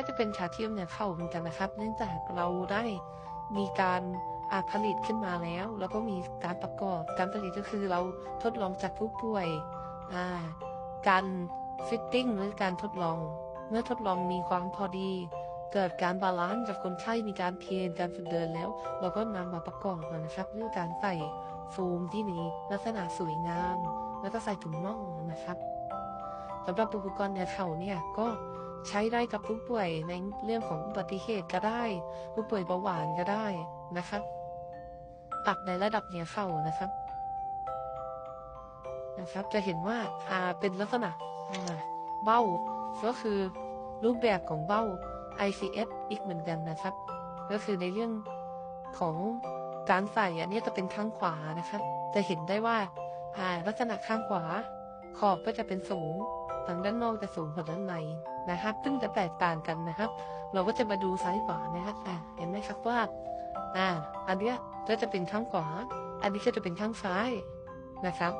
ก็จะเป็นขาเทียมเนี่ยเข้าเหมือนกันนะครับ เนื่องจากเราได้มีการอาผลิตขึ้นมาแล้ว แล้วก็มีการประกอบการผลิตก็คือเราทดลองจากผู้ป่วยการฟิตติ้งหรือการทดลอง เมื่อทดลองมีความพอดี เกิดการบาลานซ์กับคนไข้มีการเทรนการฝึกเดินแล้ว เราก็นำมาประกอบนะครับด้วยการใส่โฟมที่มีลักษณะสวยงาม แล้วก็ใส่ถุงน่องนะครับสำหรับอุปกรณ์เนี่ยเข่าเนี่ยก็ ใช้ได้กับผู้ป่วยในเรื่องของอุบัติเหตุก็ได้ ผู้ป่วยเบาหวานก็ได้นะครับปรับในระดับเหนียเข่านะครับ นะครับ จะเห็นว่าอ่าเป็นลักษณะเบ้า ก็คือรูปแบบของเบ้า ICS อีกเหมือนกันนะครับ ก็คือในเรื่องของการใส่อันนี้จะเป็นข้างขวานะครับ จะเห็นได้ว่าลักษณะข้างขวา ขอบก็จะเป็นสูง ทางด้านนอกจะสูงกว่าด้านในนะครับ ซึ่งจะแตกต่างกันนะครับ เราก็จะมาดูซ้ายขวานะครับอ่าเห็นไหมครับว่า อ่า อันเนี้ยก็จะเป็นข้างขวา อันนี้ก็จะเป็นข้างซ้ายนะครับ